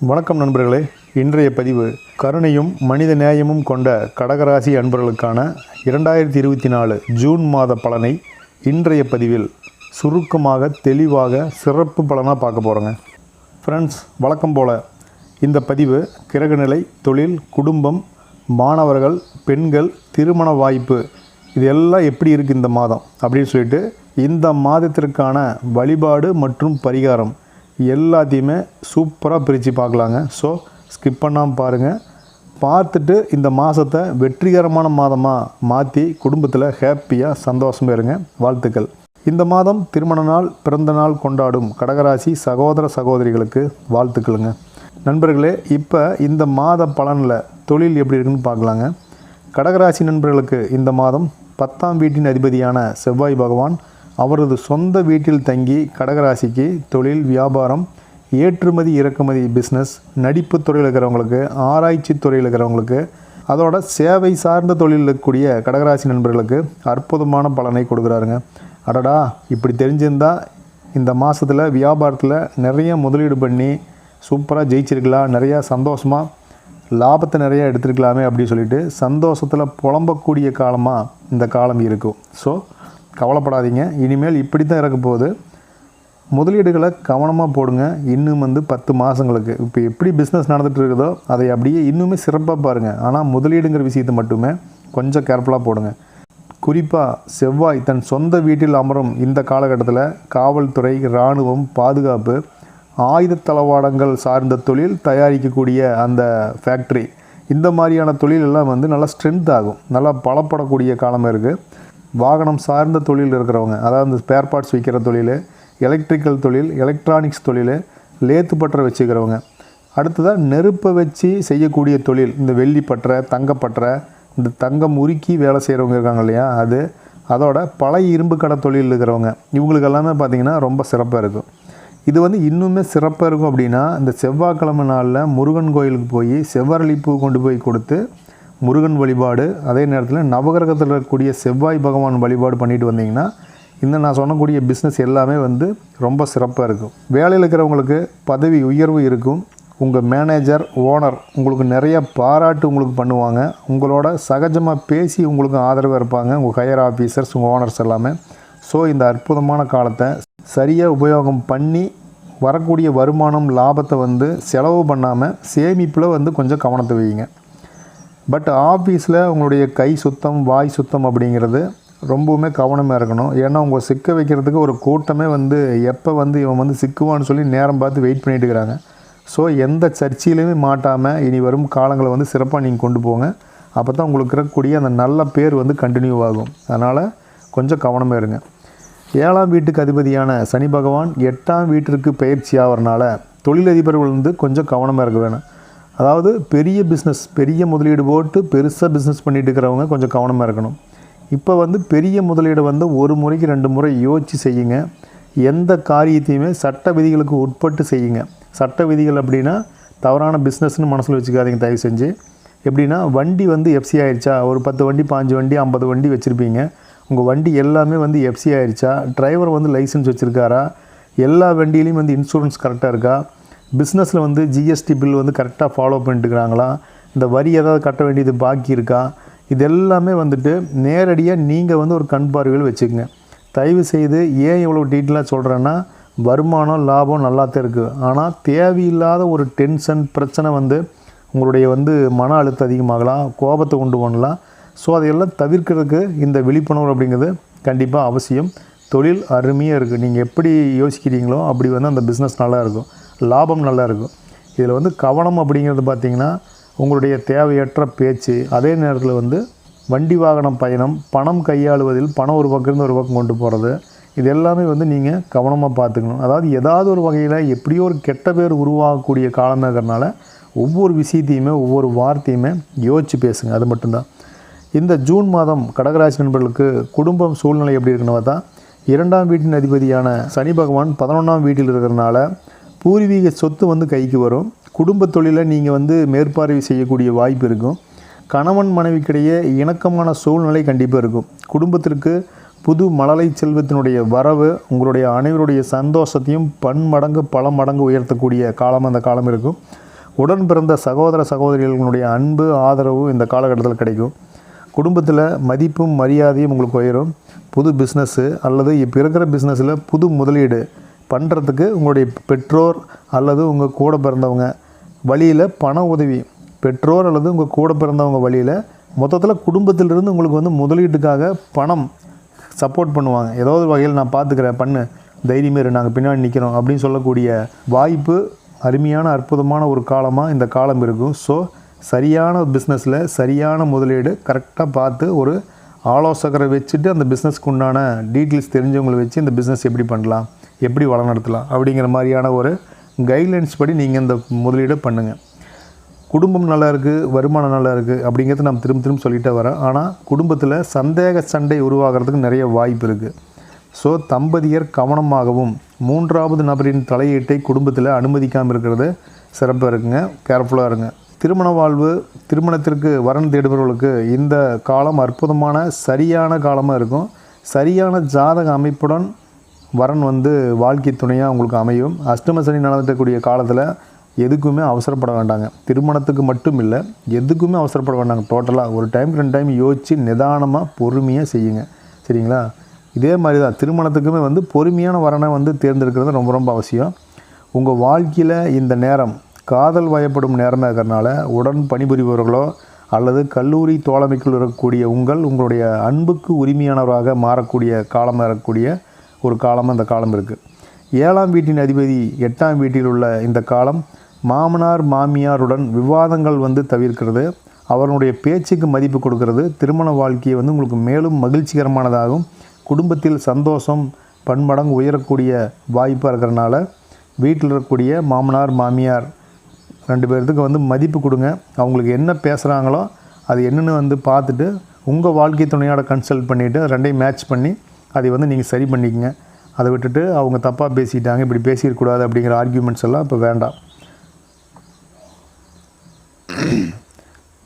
வணக்கம் நண்பர்களே. இன்றைய பதிவு கருணையும் மனித நேயமும் கொண்ட கடகராசி அன்பர்களுக்கான இரண்டாயிரத்தி இருபத்தி நாலு ஜூன் மாத பலனை இன்றைய பதிவில் சுருக்கமாக தெளிவாக சிறப்பு பலனாக பார்க்க போகிறோங்க ஃப்ரெண்ட்ஸ் வழக்கம் போல் இந்த பதிவு கிரகநிலை தொழில் குடும்பம் மாணவர்கள் பெண்கள் திருமண வாய்ப்பு இது எல்லாம் எப்படி இருக்குது இந்த மாதம்? அப்படின்னு சொல்லிட்டு இந்த மாதத்திற்கான வழிபாடு மற்றும் பரிகாரம் எல்லாத்தையுமே சூப்பராக பிரித்து பார்க்கலாங்க. ஸோ ஸ்கிப் பண்ணாமல் பாருங்கள் பார்த்துட்டு இந்த மாதத்தை வெற்றிகரமான மாதமாக மாற்றி குடும்பத்தில் ஹாப்பியாக சந்தோஷமாக இருங்க. வாழ்த்துக்கள். இந்த மாதம் திருமண நாள் பிறந்த நாள் கொண்டாடும் கடகராசி சகோதர சகோதரிகளுக்கு வாழ்த்துக்களுங்க. நண்பர்களே இப்போ இந்த மாத பலனில் தொழில் எப்படி இருக்குன்னு பார்க்கலாங்க. கடகராசி நண்பர்களுக்கு இந்த மாதம் பத்தாம் வீட்டின் அதிபதியான செவ்வாய் பகவான் அவரது சொந்த வீட்டில் தங்கி கடகராசிக்கு தொழில் வியாபாரம் ஏற்றுமதி இறக்குமதி பிஸ்னஸ் நடிப்பு துறையில் இருக்கிறவங்களுக்கு ஆராய்ச்சி துறையில் இருக்கிறவங்களுக்கு அதோட சேவை சார்ந்த தொழிலில் இருக்கக்கூடிய கடகராசி நண்பர்களுக்கு அற்புதமான பலனை கொடுக்குறாருங்க. அடடா இப்படி தெரிஞ்சிருந்தா இந்த மாதத்தில் வியாபாரத்தில் நிறைய முதலீடு பண்ணி சூப்பராக ஜெயிச்சிருக்கலாம். நிறையா சந்தோஷமாக லாபத்தை நிறையா எடுத்துருக்கலாமே அப்படின்னு சொல்லிட்டு சந்தோஷத்தில் புலம்பக்கூடிய காலமாக இந்த காலம் இருக்கும். ஸோ கவலைப்படாதீங்க. இனிமேல் இப்படி தான் இருக்க போகுது. முதலீடுகளை கவனமாக போடுங்க. இன்னும் வந்து பத்து மாதங்களுக்கு இப்போ எப்படி பிஸ்னஸ் நடந்துகிட்டு இருக்குதோ அதை அப்படியே இன்னுமே சிறப்பாக பாருங்கள் ஆனால் முதலீடுங்கிற விஷயத்தை மட்டுமே கொஞ்சம் கேர்ஃபுல்லாக போடுங்க. குறிப்பாக செவ்வாய் தன் சொந்த வீட்டில் அமரும் இந்த காலகட்டத்தில் காவல்துறை இராணுவம் பாதுகாப்பு ஆயுத தளவாடங்கள் சார்ந்த தொழில் தயாரிக்கக்கூடிய அந்த ஃபேக்ட்ரி இந்த மாதிரியான தொழிலெல்லாம் வந்து நல்லா ஸ்ட்ரென்த் ஆகும். நல்லா பலப்படக்கூடிய காலமாக இருக்குது வாகனம் சார்ந்த தொழில் இருக்கிறவங்க அதாவது இந்த ஸ்பேர் பார்ட்ஸ் விற்கிற தொழில் எலக்ட்ரிக்கல் தொழில் எலக்ட்ரானிக்ஸ் தொழில் லேத்து பற்ற வச்சுக்கிறவங்க. அடுத்ததாக நெருப்பை வச்சு செய்யக்கூடிய தொழில் இந்த வெள்ளி பற்ற தங்கப்பற்ற இந்த தங்கம் உருக்கி வேலை செய்கிறவங்க இருக்காங்க இல்லையா அது அதோட பழைய இரும்பு கடை தொழில் இருக்கிறவங்க. இவங்களுக்கு எல்லாமே பார்த்திங்கன்னா ரொம்ப சிறப்பாக இருக்கும். இது வந்து இன்னுமே சிறப்பாக இருக்கும் அப்படின்னா இந்த செவ்வாய்க்கிழமை நாளில் முருகன் கோயிலுக்கு போய் செவ்வரளிப்பூ கொண்டு போய் கொடுத்து முருகன் வழிபாடு அதே நேரத்தில் நவகிரகத்தில் இருக்கக்கூடிய செவ்வாய் பகவான் வழிபாடு பண்ணிட்டு வந்தீங்கன்னா இந்த நான் சொன்னக்கூடிய பிஸ்னஸ் எல்லாமே வந்து ரொம்ப சிறப்பாக இருக்கும். வேலையில் இருக்கிறவங்களுக்கு பதவி உயர்வு இருக்கும். உங்கள் மேனேஜர் ஓனர் உங்களுக்கு நிறைய பாராட்டு உங்களுக்கு பண்ணுவாங்க. உங்களோட சகஜமாக பேசி உங்களுக்கு ஆதரவாக இருப்பாங்க. உங்கள் ஹையர் ஆஃபீஸர்ஸ் உங்கள் ஓனர்ஸ் எல்லாமே. ஸோ இந்த அற்புதமான காலத்தை சரியாக உபயோகம் பண்ணி வரக்கூடிய வருமானம் லாபத்தை வந்து செலவு பண்ணாமல் சேமிப்பில் வந்து கொஞ்சம் கவனத்தை வைங்க பட் ஆஃபீஸில் உங்களுடைய கை சுத்தம் வாய் சுத்தம் அப்படிங்கிறது ரொம்பவுமே கவனமாக இருக்கணும். ஏன்னா உங்கள் சிக்க வைக்கிறதுக்கு ஒரு கூட்டமே வந்து எப்போ வந்து இவன் வந்து சிக்குவான்னு சொல்லி நேரம் பார்த்து வெயிட் பண்ணிட்டு இருக்கிறாங்க. ஸோ எந்த சர்ச்சையிலையுமே மாட்டாமல் இனி வரும் காலங்களை வந்து சிறப்பாக நீங்கள் கொண்டு போங்க. அப்போ தான் உங்களுக்கு இருக்கக்கூடிய அந்த நல்ல பேர் வந்து கண்டினியூ ஆகும். அதனால் கொஞ்சம் கவனமாக இருங்க. ஏழாம் வீட்டுக்கு அதிபதியான சனி பகவான் எட்டாம் வீட்டிற்கு பயிற்சி ஆகிறனால தொழிலதிபர்கள் வந்து கொஞ்சம் கவனமாக இருக்க வேணும். அதாவது பெரிய பிஸ்னஸ் பெரிய முதலீடு போட்டு பெருசாக பிஸ்னஸ் பண்ணிட்டு இருக்கிறவங்க கொஞ்சம் கவனமாக இருக்கணும். இப்போ வந்து பெரிய முதலீடு வந்து ஒரு முறைக்கு ரெண்டு முறை யோசித்து செய்யுங்க. எந்த காரியத்தையுமே சட்ட விதிகளுக்கு உட்பட்டு செய்யுங்க. சட்ட விதிகள் அப்படின்னா தவறான பிஸ்னஸ்னு மனசில் வச்சுக்காதீங்க தயவு செஞ்சு. எப்படின்னா வண்டி வந்து எஃப்சி ஆயிடுச்சா ஒரு பத்து வண்டி பாஞ்சு வண்டி ஐம்பது வண்டி வச்சுருப்பீங்க. உங்கள் வண்டி எல்லாமே வந்து எஃப்சி ஆயிடுச்சா டிரைவர் வந்து லைசன்ஸ் வச்சுருக்காரா? எல்லா வண்டியிலையும் வந்து இன்சூரன்ஸ் கரெக்டாக இருக்கா? பிஸ்னஸில் வந்து ஜிஎஸ்டி பில் வந்து கரெக்டாக ஃபாலோ பண்ணிட்டுருக்காங்களா? இந்த வரி ஏதாவது கட்ட வேண்டியது பாக்கி இருக்கா? இது எல்லாமே வந்துட்டு நேரடியாக நீங்கள் வந்து ஒரு கண் பார்வையில் வச்சுக்கோங்க. தயவு செய்து ஏன் இவ்வளோ டீட்டெயிலாக சொல்கிறேன்னா வருமானம் லாபம் நல்லாத்தான் இருக்குது ஆனால் தேவையில்லாத ஒரு டென்ஷன் பிரச்சனை வந்து உங்களுடைய வந்து மன அழுத்தம் அதிகமாகலாம் கோபத்தை கொண்டு பண்ணலாம் ஸோ அதையெல்லாம் தவிர்க்கிறதுக்கு இந்த விழிப்புணர்வு அப்படிங்கிறது கண்டிப்பாக அவசியம். தொழில் அருமையாக இருக்குது நீங்கள் எப்படி யோசிக்கிறீங்களோ அப்படி வந்து அந்த பிஸ்னஸ் நல்லா இருக்கும். லாபம் நல்லா இருக்கும் இதில் வந்து கவனம் அப்படிங்கிறது பார்த்திங்கன்னா உங்களுடைய தேவையற்ற பேச்சு அதே நேரத்தில் வந்து வண்டி வாகனம் பயணம் பணம் கையாளுவதில் பணம் ஒரு பக்கம் இருந்து ஒரு பக்கம் கொண்டு போகிறது இது எல்லாமே வந்து நீங்கள் கவனமாக பார்த்துக்கணும். அதாவது ஏதாவது ஒரு வகையில் எப்படியோ ஒரு கெட்ட பேர் உருவாகக்கூடிய காலமாக இருக்கிறனால ஒவ்வொரு விஷயத்தையுமே ஒவ்வொரு வார்த்தையுமே யோசித்து பேசுங்க அது மட்டும்தான். இந்த ஜூன் மாதம் கடகராசி நண்பர்களுக்கு குடும்பம் சூழ்நிலை எப்படி இருக்குன்னு பார்த்தா இரண்டாம் வீட்டின் அதிபதியான சனி பகவான் பதினொன்றாம் வீட்டில் இருக்கிறனால பூர்வீக சொத்து வந்து கைக்கு வரும். குடும்ப தொழிலை நீங்கள் வந்து மேற்பார்வை செய்யக்கூடிய வாய்ப்பு இருக்கும். கணவன் மனைவிக்கிடையே இணக்கமான சூழ்நிலை கண்டிப்பாக இருக்கும். குடும்பத்திற்கு புது மழலை செல்வத்தினுடைய வரவு உங்களுடைய அனைவருடைய சந்தோஷத்தையும் பன்மடங்கு பல மடங்கு உயர்த்தக்கூடிய காலம் அந்த காலம் இருக்கும். உடன் பிறந்த சகோதர சகோதரிகளுடைய அன்பு ஆதரவு இந்த காலகட்டத்தில் கிடைக்கும். குடும்பத்தில் மதிப்பும் மரியாதையும் உங்களுக்கு உயரும். புது பிஸ்னஸ்ஸு அல்லது இப்போ இருக்கிற பிஸ்னஸில் புது முதலீடு பண்ணுறதுக்கு உங்களுடைய பெற்றோர் அல்லது உங்கள் கூட பிறந்தவங்க வழியில் பண உதவி. பெற்றோர் அல்லது உங்கள் கூட பிறந்தவங்க வழியில் மொத்தத்தில் குடும்பத்திலிருந்து உங்களுக்கு வந்து முதலீட்டுக்காக பணம் சப்போர்ட் பண்ணுவாங்க. ஏதோ ஒரு வகையில் நான் பார்த்துக்கிறேன் பண்ணு. தைரியமே இரு நாங்கள் பின்னாடி நிற்கிறோம் அப்படின்னு சொல்லக்கூடிய வாய்ப்பு அருமையான அற்புதமான ஒரு காலமாக இந்த காலம் இருக்கும். ஸோ சரியான பிஸ்னஸில் சரியான முதலீடு கரெக்டாக பார்த்து ஒரு ஆலோசகரை வச்சுட்டு அந்த பிஸ்னஸ்க்கு உண்டான டீட்டெயில்ஸ் தெரிஞ்சவங்களை வச்சு இந்த பிஸ்னஸ் எப்படி பண்ணலாம்? எப்படி வளர்நடத்தலாம் அப்படிங்கிற மாதிரியான ஒரு கைட்லைன்ஸ் படி நீங்கள் இந்த முதலீடை பண்ணுங்கள் குடும்பம் நல்லா இருக்குது வருமானம் நல்லா இருக்குது அப்படிங்கிறது நம்ம திரும்ப திரும்ப சொல்லிகிட்டே வரேன் ஆனால் குடும்பத்தில் சந்தேக சண்டை உருவாகிறதுக்கு நிறைய வாய்ப்பு இருக்குது ஸோ தம்பதியர் கவனமாகவும் மூன்றாவது நபரின் தலையீட்டை குடும்பத்தில் அனுமதிக்காமல் இருக்கிறது சிறப்பாக இருக்குங்க. கேர்ஃபுல்லாக இருங்க. திருமண வாழ்வு திருமணத்திற்கு வரன் தேடுபவர்களுக்கு இந்த காலம் அற்புதமான சரியான காலமாக இருக்கும். சரியான ஜாதக அமைப்புடன் வரன் வந்து வாழ்க்கை துணையாக உங்களுக்கு அமையும். அஷ்டம சனி காலத்தில் எதுக்குமே அவசரப்பட வேண்டாங்க. திருமணத்துக்கு மட்டும் இல்லை எதுக்குமே அவசரப்பட வேண்டாங்க. டோட்டலாக ஒரு டைம் ரெண்டு டைம் யோசித்து நிதானமாக பொறுமையாக செய்யுங்க. சரிங்களா? இதே மாதிரி தான் திருமணத்துக்குமே வந்து பொறுமையான வரனை வந்து தேர்ந்தெடுக்கிறது ரொம்ப ரொம்ப அவசியம். உங்கள் வாழ்க்கையில் இந்த நேரம் காதல் வயப்படும் நேரமாக இருக்கிறனால உடன் பணிபுரிபவர்களோ அல்லது கல்லூரி தோழமைக்குள் இருக்கக்கூடிய உங்கள் உங்களுடைய அன்புக்கு உரிமையானவராக மாறக்கூடிய காலமாக இருக்கக்கூடிய ஒரு காலமாக இந்த காலம் இருக்குது ஏழாம் வீட்டின் அதிபதி எட்டாம் வீட்டில் உள்ள இந்த காலம் மாமனார் மாமியாருடன் விவாதங்கள் வந்து தவிர்க்கிறது. அவர்களுடைய பேச்சுக்கு மதிப்பு கொடுக்கறது. திருமண வாழ்க்கையை வந்து உங்களுக்கு மேலும் மகிழ்ச்சிகரமானதாகும் குடும்பத்தில் சந்தோஷம் பன்மடங்கு உயரக்கூடிய வாய்ப்பாக இருக்கிறனால வீட்டில் இருக்கக்கூடிய மாமனார் மாமியார் ரெண்டு பேர்த்துக்கு வந்து மதிப்பு கொடுங்க. அவங்களுக்கு என்ன பேசுகிறாங்களோ அது என்னென்னு வந்து பார்த்துட்டு உங்கள் வாழ்க்கை துணையோட கன்சல்ட் பண்ணிவிட்டு ரெண்டையும் மேட்ச் பண்ணி அதை வந்து நீங்கள் சரி பண்ணிக்கங்க. அதை விட்டுட்டு அவங்க தப்பாக பேசிட்டாங்க இப்படி பேசிடக்கூடாது அப்படிங்கிற ஆர்கியூமெண்ட்ஸ் எல்லாம் இப்போ வேண்டாம்.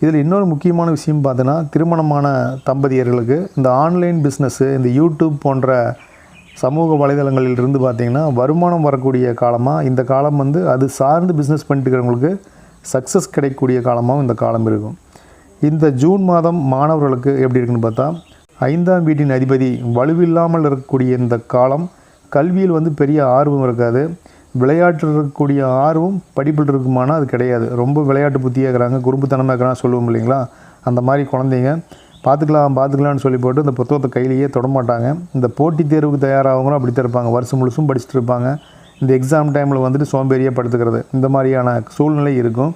இதில் இன்னொரு முக்கியமான விஷயம் பார்த்தோன்னா திருமணமான தம்பதியர்களுக்கு இந்த ஆன்லைன் பிஸ்னஸ்ஸு இந்த யூடியூப் போன்ற சமூக வலைதளங்களிலிருந்து பார்த்திங்கன்னா வருமானம் வரக்கூடிய காலமாக இந்த காலம் வந்து அது சார்ந்து பிஸ்னஸ் பண்ணிட்டு இருக்கிறவங்களுக்கு சக்ஸஸ் கிடைக்கக்கூடிய காலமாகவும் இந்த காலம் இருக்கும். இந்த ஜூன் மாதம் மாணவர்களுக்கு எப்படி இருக்குன்னு பார்த்தா ஐந்தாம் வீட்டின் அதிபதி வலுவில்லாமல் இருக்கக்கூடிய இந்த காலம் கல்வியில் வந்து பெரிய ஆர்வம் இருக்காது. விளையாட்டில் இருக்கக்கூடிய ஆர்வம் படிப்பில் இருக்குமானா அது கிடையாது. ரொம்ப விளையாட்டு புத்தியாக இருக்கிறாங்க குறும்புத்தனமாக இருக்கிறாங்க சொல்லுவோம் இல்லைங்களா? அந்த மாதிரி குழந்தைங்க பார்த்துக்கலாம் பார்த்துக்கலாம்னு சொல்லி போட்டு இந்த புத்தகத்தை கையிலேயே தொடமாட்டாங்க இந்த போட்டித் தேர்வுக்கு தயாராகவங்களும் அப்படி தான் இருப்பாங்க. வருஷம் முழுசும் படிச்சுட்டு இருப்பாங்க. இந்த எக்ஸாம் டைமில் வந்துட்டு சோம்பேறியாக படுத்துக்கிறது. இந்த மாதிரியான சூழ்நிலை இருக்கும்.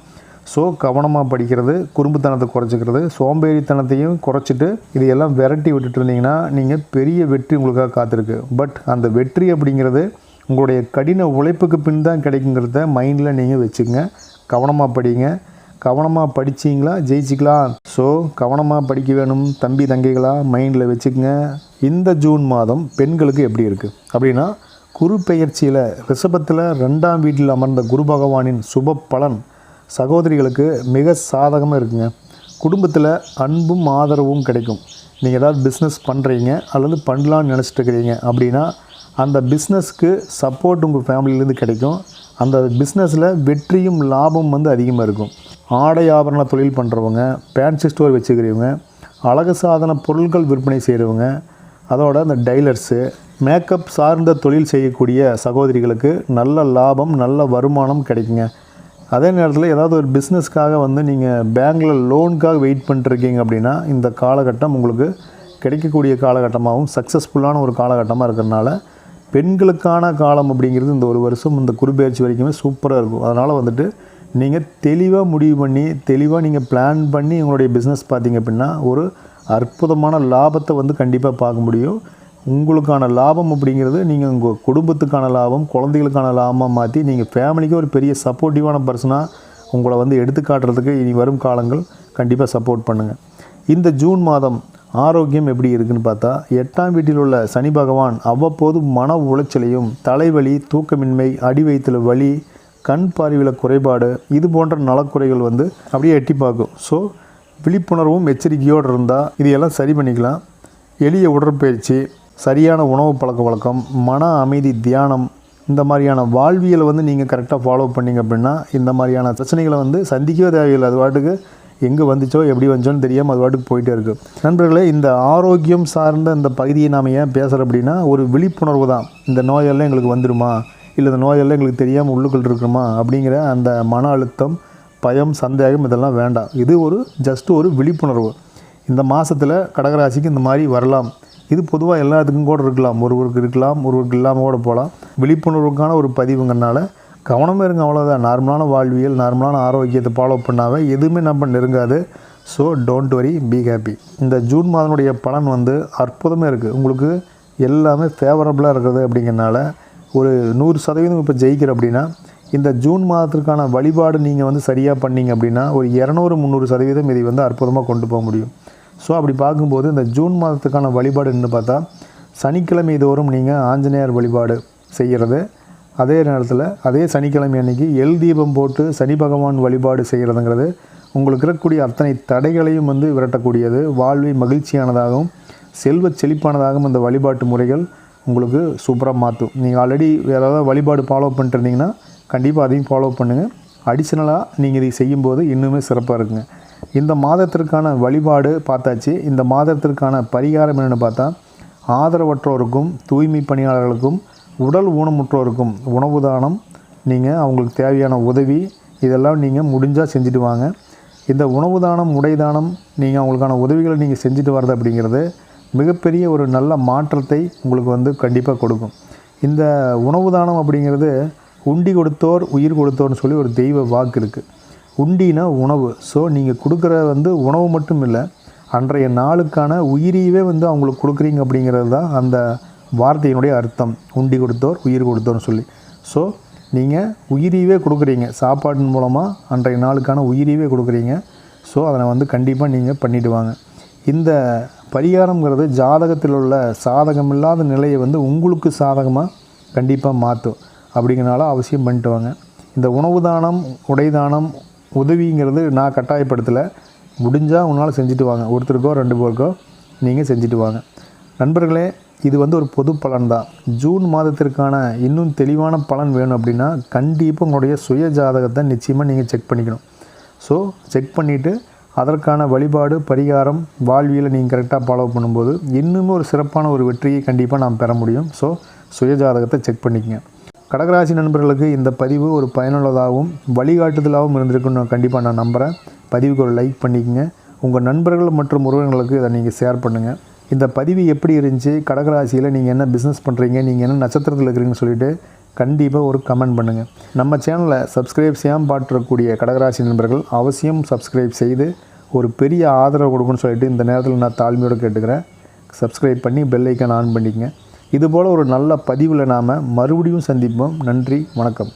ஸோ கவனமாக படிக்கிறது குறும்புத்தனத்தை குறைச்சிக்கிறது சோம்பேறித்தனத்தையும் குறைச்சிட்டு இதையெல்லாம் விரட்டி விட்டுட்டு இருந்தீங்கன்னா நீங்கள் பெரிய வெற்றி உங்களுக்காக காத்திருக்கு. பட் அந்த வெற்றி அப்படிங்கிறது உங்களுடைய கடின உழைப்புக்கு பின் தான் கிடைக்குங்கிறத மைண்டில் நீங்கள் வச்சுக்கோங்க. கவனமாக படிங்க. கவனமாக படிச்சிங்களா ஜெயிச்சிக்கலாம். ஸோ கவனமாக படிக்க வேணும் தம்பி தங்கைகளாக மைண்டில் வச்சுக்கோங்க. இந்த ஜூன் மாதம் பெண்களுக்கு எப்படி இருக்குது அப்படின்னா குரு பெயர்ச்சியில் ரிஷபத்தில் ரெண்டாம் வீட்டில் அமர்ந்த குரு பகவானின் சுப பலன் சகோதரிகளுக்கு மிக சாதகமாக இருக்குங்க. குடும்பத்தில் அன்பும் ஆதரவும் கிடைக்கும். நீங்கள் ஏதாவது பிஸ்னஸ் பண்ணுறீங்க அல்லது பண்ணலான்னு நினச்சிட்டு இருக்கிறீங்க அப்படின்னா அந்த பிஸ்னஸ்க்கு சப்போர்ட் உங்கள் ஃபேமிலியிலேருந்து கிடைக்கும். அந்த பிஸ்னஸில் வெற்றியும் லாபம் வந்து அதிகமாக இருக்கும். ஆடை ஆபரண தொழில் பண்ணுறவங்க பேன்சி ஸ்டோர் வச்சுக்கிறவங்க அழகு சாதன பொருட்கள் விற்பனை செய்கிறவங்க அதோட அந்த டைலர்ஸு மேக்கப் சார்ந்த தொழில் செய்யக்கூடிய சகோதரிகளுக்கு நல்ல லாபம் நல்ல வருமானம் கிடைக்குங்க. அதே நேரத்தில் ஏதாவது ஒரு பிஸ்னஸ்க்காக வந்து நீங்கள் பேங்க்கில் லோனுக்காக வெயிட் பண்ணிட்டுருக்கீங்க அப்படின்னா இந்த காலகட்டம் உங்களுக்கு கிடைக்கக்கூடிய காலகட்டமாகவும் சக்ஸஸ்ஃபுல்லான ஒரு காலகட்டமாக இருக்கிறனால பெண்களுக்கான காலம் அப்படிங்கிறது இந்த ஒரு வருஷம் இந்த குருபெயர்ச்சி வரைக்குமே சூப்பராக இருக்கும். அதனால் வந்துட்டு நீங்கள் தெளிவாக முடிவு பண்ணி தெளிவாக நீங்கள் பிளான் பண்ணி உங்களுடைய பிஸ்னஸ் பார்த்தீங்க அப்படின்னா ஒரு அற்புதமான லாபத்தை வந்து கண்டிப்பாக பார்க்க முடியும். உங்களுக்கான லாபம் அப்படிங்கிறது நீங்கள் உங்கள் குடும்பத்துக்கான லாபம் குழந்தைகளுக்கான லாபமாக மாற்றி நீங்கள் ஃபேமிலிக்கு ஒரு பெரிய சப்போர்ட்டிவான பர்சனாக உங்களை வந்து எடுத்துக்காட்டுறதுக்கு இனி வரும் காலங்கள் கண்டிப்பாக சப்போர்ட் பண்ணுங்கள் இந்த ஜூன் மாதம் ஆரோக்கியம் எப்படி இருக்குன்னு பார்த்தா எட்டாம் வீட்டில் உள்ள சனி பகவான் அவ்வப்போது மன உளைச்சலையும் தலைவலி தூக்கமின்மை அடி வயிற்றில் வலி கண் பார்வையில் குறைபாடு இது போன்ற நலக்குறைகள் வந்து அப்படியே எட்டி பார்க்கும். ஸோ விழிப்புணர்வும் எச்சரிக்கையோடு இருந்தால் இதையெல்லாம் சரி பண்ணிக்கலாம். எளிய உடற்பயிற்சி சரியான உணவு பழக்க வழக்கம் மன அமைதி தியானம் இந்த மாதிரியான வாழ்வியலை வந்து நீங்கள் கரெக்டாக ஃபாலோ பண்ணீங்க அப்படின்னா இந்த மாதிரியான பிரச்சனைகளை வந்து சந்திக்கவே தேவையில்லை. அது பாட்டுக்கு எங்கே வந்துச்சோ எப்படி வந்துச்சோன்னு தெரியாமல் அது பாட்டுக்கு போயிட்டே இருக்குது நண்பர்களே இந்த ஆரோக்கியம் சார்ந்த இந்த பகுதியை நாம் ஏன் பேசுகிறோம் அப்படின்னா ஒரு விழிப்புணர்வு தான். இந்த நோயெல்லாம் எங்களுக்கு வந்துடுமா இல்லை இந்த நோயெல்லாம் எங்களுக்கு தெரியாமல் உள்ளுக்குள் இருக்குமா? அப்படிங்கிற அந்த மன அழுத்தம் பயம் சந்தேகம் இதெல்லாம் வேண்டாம். இது ஒரு ஜஸ்ட் ஒரு விழிப்புணர்வு. இந்த மாதத்தில் கடகராசிக்கு இந்த மாதிரி வரலாம். இது பொதுவாக எல்லாத்துக்கும் கூட இருக்கலாம். ஒருவருக்கு இருக்கலாம் ஒருவருக்கு இல்லாமல் கூட போகலாம் விழிப்புணர்வுக்கான ஒரு பதிவுங்கிறனால கவனமாக இருங்க அவ்வளோதான் நார்மலான வாழ்வியல் நார்மலான ஆரோக்கியத்தை ஃபாலோ பண்ணாவே எதுவுமே நம்ம நெருங்காது. So don't worry be happy இந்த ஜூன் மாதனுடைய பலன் வந்து அற்புதமாக இருக்குது உங்களுக்கு எல்லாமே ஃபேவரபுளாக இருக்குது அப்படிங்கிறனால ஒரு நூறு சதவீதம் இப்போ ஜெயிக்கிற அப்படின்னா இந்த ஜூன் மாதத்திற்கான வழிபாடு நீங்கள் வந்து சரியாக பண்ணீங்க அப்படின்னா ஒரு இரநூறு முந்நூறு சதவீதம் இதை வந்து அற்புதமாக கொண்டு போக முடியும். ஸோ அப்படி பார்க்கும்போது இந்த ஜூன் மாதத்துக்கான வழிபாடு என்ன பார்த்தா சனிக்கிழமை தோறும் நீங்கள் ஆஞ்சநேயர் வழிபாடு செய்கிறது அதே நேரத்தில் அதே சனிக்கிழமை அன்னைக்கு எல் தீபம் போட்டு சனி பகவான் வழிபாடு செய்கிறதுங்கிறது உங்களுக்கு இருக்கக்கூடிய அத்தனை தடைகளையும் வந்து விரட்டக்கூடியது. வாழ்வை மகிழ்ச்சியானதாகவும் செல்வ செழிப்பானதாகவும் இந்த வழிபாட்டு முறைகள் உங்களுக்கு சூப்பராக மாற்றும் நீங்கள் ஆல்ரெடி வேறு ஏதாவது வழிபாடு ஃபாலோ பண்ணிட்டு இருந்தீங்கன்னா கண்டிப்பாக அதையும் ஃபாலோ பண்ணுங்கள் அடிஷ்னலாக நீங்கள் இதை செய்யும்போது இன்னுமே சிறப்பாக இருக்குங்க. இந்த மாதத்திற்கான வழிபாடு பார்த்தாச்சு. இந்த மாதத்திற்கான பரிகாரம் என்னென்னு பார்த்தா ஆதரவற்றோருக்கும் தூய்மை பணியாளர்களுக்கும் உடல் ஊனமுற்றோருக்கும் உணவு தானம் நீங்கள் அவங்களுக்கு தேவையான உதவி இதெல்லாம் நீங்கள் முடிஞ்சால் செஞ்சுட்டு வாங்க. இந்த உணவு தானம் உடை தானம் நீங்கள் அவங்களுக்கான உதவிகளை நீங்கள் செஞ்சுட்டு வர்றது அப்படிங்கிறது மிகப்பெரிய ஒரு நல்ல மாற்றத்தை உங்களுக்கு வந்து கண்டிப்பாக கொடுக்கும். இந்த உணவு தானம் அப்படிங்கிறது உண்டி கொடுத்தோர் உயிர் கொடுத்தோர்னு சொல்லி ஒரு தெய்வ வாக்கு இருக்குது உண்டினா உணவு. ஸோ நீங்கள் கொடுக்குற வந்து உணவு மட்டும் இல்லை அன்றைய நாளுக்கான உயிரியவே வந்து அவங்களுக்கு கொடுக்குறீங்க அப்படிங்கிறது தான் அந்த வார்த்தையினுடைய அர்த்தம். உண்டி கொடுத்தோர் உயிர் கொடுத்தோர்னு சொல்லி. ஸோ நீங்கள் உயிரியவே கொடுக்குறீங்க. சாப்பாட்டின் மூலமாக அன்றைய நாளுக்கான உயிரியவே கொடுக்குறீங்க. ஸோ அதனை வந்து கண்டிப்பாக நீங்கள் பண்ணிவிடுவாங்க இந்த பரிகாரங்கிறது ஜாதகத்தில் உள்ள சாதகம் இல்லாத நிலையை வந்து உங்களுக்கு சாதகமாக கண்டிப்பாக மாற்றும் அப்படிங்கிறனால அவசியம் பண்ணிட்டு வாங்க. இந்த உணவு தானம் உடை தானம் உதவிங்கிறது நான் கட்டாயப்படுத்தலை. முடிஞ்சால் உன்னால் செஞ்சுட்டு வாங்க. ஒருத்தருக்கோ ரெண்டு பேருக்கோ நீங்கள் செஞ்சுட்டு வாங்க. நண்பர்களே இது வந்து ஒரு பொது பலன் தான் ஜூன் மாதத்திற்கான இன்னும் தெளிவான பலன் வேணும் அப்படின்னா கண்டிப்பாக உங்களுடைய சுய ஜாதகத்தை நிச்சயமாக நீங்கள் செக் பண்ணிக்கணும். ஸோ செக் பண்ணிவிட்டு அதற்கான வழிபாடு பரிகாரம் வாழ்வியலை நீங்கள் கரெக்டாக ஃபாலோ பண்ணும்போது இன்னுமே ஒரு சிறப்பான ஒரு வெற்றியை கண்டிப்பாக நாம் பெற முடியும். ஸோ சுய ஜாதகத்தை செக் பண்ணிக்கங்க. கடகராசி நண்பர்களுக்கு இந்த பதிவு ஒரு பயனுள்ளதாகவும் வழிகாட்டுதலாகவும் இருந்திருக்குன்னு நான் கண்டிப்பாக நான் நம்புகிறேன் பதிவுக்கு ஒரு லைக் பண்ணிக்கோங்க. உங்கள் நண்பர்கள் மற்றும் உறவினர்களுக்கு இதை நீங்கள் ஷேர் பண்ணுங்கள் இந்த பதிவு எப்படி இருந்துச்சு? கடகராசியில் நீங்கள் என்ன பிஸ்னஸ் பண்ணுறீங்க நீங்கள் என்ன நட்சத்திரத்தில் இருக்கிறீங்கன்னு சொல்லிட்டு கண்டிப்பாக ஒரு கமெண்ட் பண்ணுங்கள் நம்ம சேனலை சப்ஸ்கிரைப் செய்யாமல் பாட்டுறக்கூடிய கடகராசி நண்பர்கள் அவசியம் சப்ஸ்கிரைப் செய்து ஒரு பெரிய ஆதரவு கொடுக்குன்னு சொல்லிட்டு இந்த நேரத்தில் நான் தாழ்மையோடு கேட்டுக்கிறேன். சப்ஸ்கிரைப் பண்ணி பெல் ஐக்கான் ஆன் பண்ணிக்கங்க. இதுபோல் ஒரு நல்ல பதிவில் நாம் மறுபடியும் சந்திப்போம். நன்றி வணக்கம்.